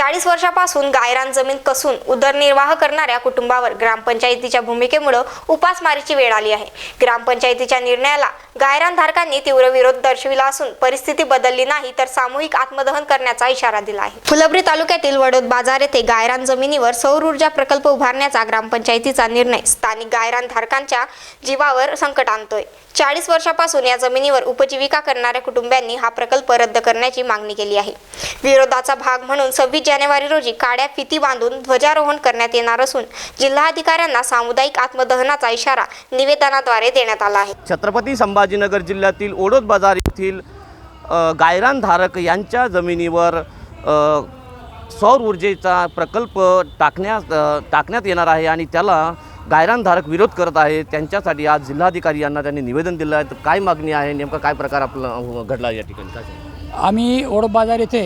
चाळीस वर्षापासून गायरान जमीन कसून उदरनिर्वाह करणाऱ्या कुटुंबावर ग्रामपंचायतीच्या भूमिकेमुळे उपासमारीची वेळ आली आहे. ग्रामपंचायतीच्या निर्णयाला गायरान धारकांनी तीव्र विरोध दर्शविला असून परिस्थिती बदलली नाही तर सामूहिक आत्मदहन करण्याचा इशारा दिला आहे. फुलंब्री तालुक्यातील वडोद बाजार येथे गायरान जमिनीवर सौर ऊर्जा प्रकल्प उभारण्याचा ग्रामपंचायतीचा निर्णय स्थानिक गायरान धारकांच्या जीवावर संकट आणतोय. चाळीस वर्षापासून या जमिनीवर उपजीविका करणाऱ्या कुटुंबियांनी हा प्रकल्प रद्द करण्याची मागणी केली आहे. विरोधाचा भाग म्हणून सव्वीस जानेवारी रोजी काड्या फिती बांधून ध्वजारोहण करण्यात येणार असून जिल्हाधिकाऱ्यांना सामुदायिक आत्मदहनाचा इशारा निवेदनाद्वारे देण्यात आला आहे. छत्रपती संभाजीनगर जिल्ह्यातील ओढोद बाजार येथील अ, गायरान धारक यांच्या जमिनीवर सौर ऊर्जेचा प्रकल्प टाकण्यात टाकण्यात येणार आहे आणि त्याला गायरानधारक विरोध करत आहे. त्यांच्यासाठी आज जिल्हाधिकारी यांना त्यांनी निवेदन दिलं आहे. तर काय मागणी आहे? नेमका काय प्रकार आपला घडला या ठिकाणी? काय आम्ही ओढ बाजार येथे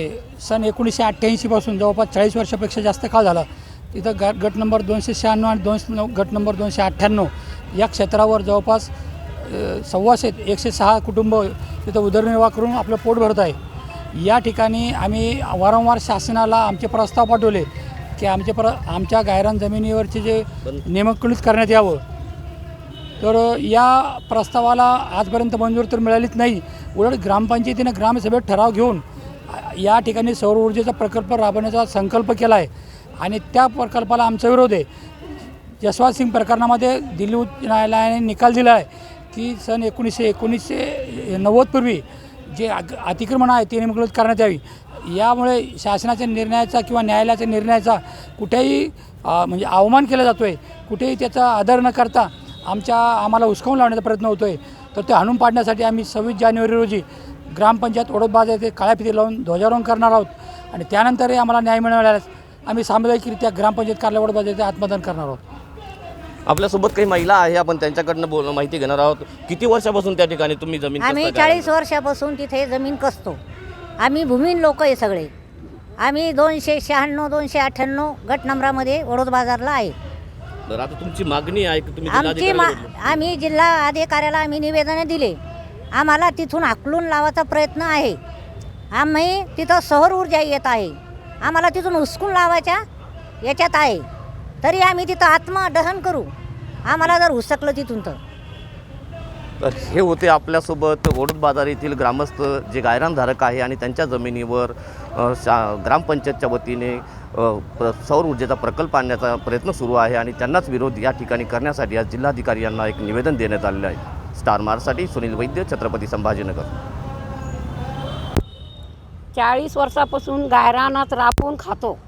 सन एकोणीसशे अठ्ठ्याऐंशीपासून जवळपास चाळीस वर्षापेक्षा जास्त काळ झाला. तिथं गट गट नंबर दोनशे शहाण्णव आणि दोनशे गट नंबर दोनशे अठ्ठ्याण्णव या क्षेत्रावर जवळपास सव्वाशे एकशे सहा कुटुंब तिथं उदरनिर्वाह करून आपलं पोट भरत आहे. या ठिकाणी आम्ही वारंवार शासनाला आमचे प्रस्ताव पाठवले की आमचे प्र आमच्या गायरान जमिनीवरचे जे नियमकुलित करण्यात यावं. तर या प्रस्तावाला आजपर्यंत मंजूर तर मिळालीच नाही. उलट ग्रामपंचायतीनं ग्रामसभेत ठराव घेऊन या ठिकाणी सौर ऊर्जेचा प्रकल्प राबवण्याचा संकल्प केला आहे आणि त्या प्रकल्पाला आमचा विरोध आहे. जसवंत सिंग प्रकरणामध्ये दिल्ली उच्च न्यायालयाने निकाल दिला आहे की सन एकोणीसशे एकोणीसशे नव्वदपूर्वी जे अतिक्रमण आहे ते निमकुलित करण्यात यावी. यामुळे शासनाच्या निर्णयाचा किंवा न्यायालयाच्या निर्णयाचा कुठेही म्हणजे अवमान केला जातो आहे कुठेही त्याचा आदर न करता आमच्या आम्हाला हुसकावून लावण्याचा प्रयत्न होतो आहे तर ते हाणून पाडण्यासाठी आम्ही सव्वीस जानेवारी रोजी ग्रामपंचायत ओढतबाज येथे काळ्या फिती लावून ध्वजारोहण करणार आहोत. आणि त्यानंतरही आम्हाला न्याय मिळाल्यास आम्ही सामुदायिकरित्या ग्रामपंचायत कार्यालय ओढतबाज येथे आत्मदान करणार आहोत. आपल्यासोबत काही महिला आहे आपण त्यांच्याकडनं बोल माहिती घेणार आहोत. किती वर्षापासून त्या ठिकाणी तुम्ही जमीन आम्ही कसता काय? चाळीस वर्षापासून तिथे जमीन कसतो. आम्ही भूमीन लोक आहे सगळे. आम्ही दोनशे शहाण्णव दोनशे अठ्ठ्याण्णव गट नंबरामध्ये वडोद बाजारला आहे. बरं आता तुमची मागणी आहे की तुम्ही आमची मा जिल्हाधिकाऱ्याला? आम्ही जिल्हा अधिकाऱ्याला आम्ही निवेदनं दिले. आम्हाला तिथून हाकलून लावायचा प्रयत्न आहे. आम्ही तिथं सौर ऊर्जा येत आहे. आम्हाला तिथून हुसकून लावायच्या याच्यात आहे. तरी आम्ही तिथं आत्मदहन करू. आम्हाला जर हुसकलं तिथून तर. तर हे होते आपल्यासोबत ओढत बाजार येथील ग्रामस्थ जे गायरानधारक आहे आणि त्यांच्या जमिनीवर शा ग्रामपंचायतच्या वतीने प्र- सौर ऊर्जेचा प्रकल्प आणण्याचा प्रयत्न सुरू आहे आणि त्यांनाच विरोध या ठिकाणी करण्यासाठी आज जिल्हाधिकारी यांना एक निवेदन देण्यात आलेलं आहे. स्टार मार्कसाठी सुनील वैद्य छत्रपती संभाजीनगर. चाळीस वर्षापासून गायरानात राबून खातो.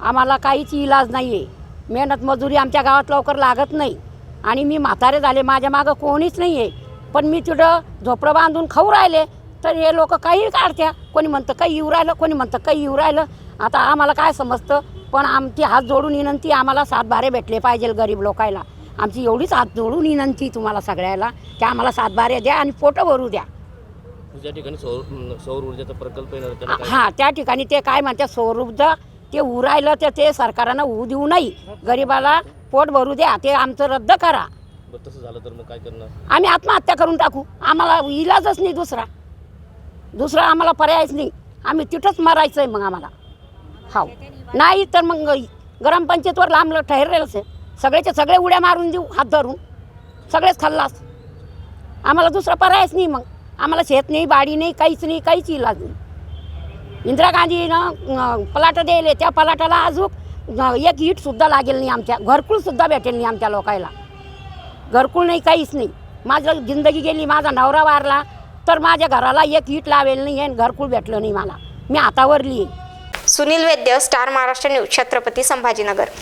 आम्हाला काहीच इलाज नाही आहे मेहनत मजुरी आमच्या गावात लवकर लागत नाही. आणि मी म्हातारे झाले माझ्या मागं कोणीच नाही आहे पण मी तिथं झोपडं बांधून खाऊ राहिले तर हे लोक काही काढत्या. कोणी म्हणतं काही येऊ राहिलं कोणी म्हणतं काही येऊ राहिलं. आता आम्हाला काय समजतं? पण आमची हात जोडून विनंती आम्हाला सातबारे भेटले पाहिजे गरीब लोकायला. आमची एवढीच हात जोडून विनंती तुम्हाला सगळ्याला की आम्हाला सातबारे द्या आणि पोटं भरू द्या. ज्या ठिकाणी सौर सौर ऊर्जेचा प्रकल्प येणार हां त्या ठिकाणी ते काय म्हणतात स्वरूपचं ते उरायलं तर ते सरकारनं होऊ देऊ नाही. गरिबाला पोट भरू द्या ते आमचं रद्द करा. बरं, तसं झालं तर मग काय करणार? आम्ही आत्महत्या करून टाकू. आम्हाला इलाजच नाही दुसरा. दुसरा आम्हाला पर्यायच नाही. आम्ही तिथंच मरायचं आहे मग आम्हाला. हाव. नाही तर मग ग्रामपंचायतवर लांब ठरलेलंच आहे. सगळेचे सगळे उड्या मारून देऊ हात धरून. सगळेच खाल्लास. आम्हाला दुसरा पर्यायच नाही मग. आम्हाला शेत नाही बाडी नाही काहीच नाही काहीच इलाज नाही. इंदिरा गांधीनं पलाट द्यायले त्या पलाटाला अजून एक ईटसुद्धा लागेल नाही आमच्या. घरकुलसुद्धा भेटेल नाही आमच्या लोकायला. घरकुल नाही काहीच नाही. माझं जिंदगी गेली माझा नवरा वारला तर माझ्या घराला एक ईट लावेल नाही आणि घरकुल भेटलं नाही मला. मी हातावरली सुनील वैद्य स्टार महाराष्ट्र न्यूज छत्रपती संभाजीनगर.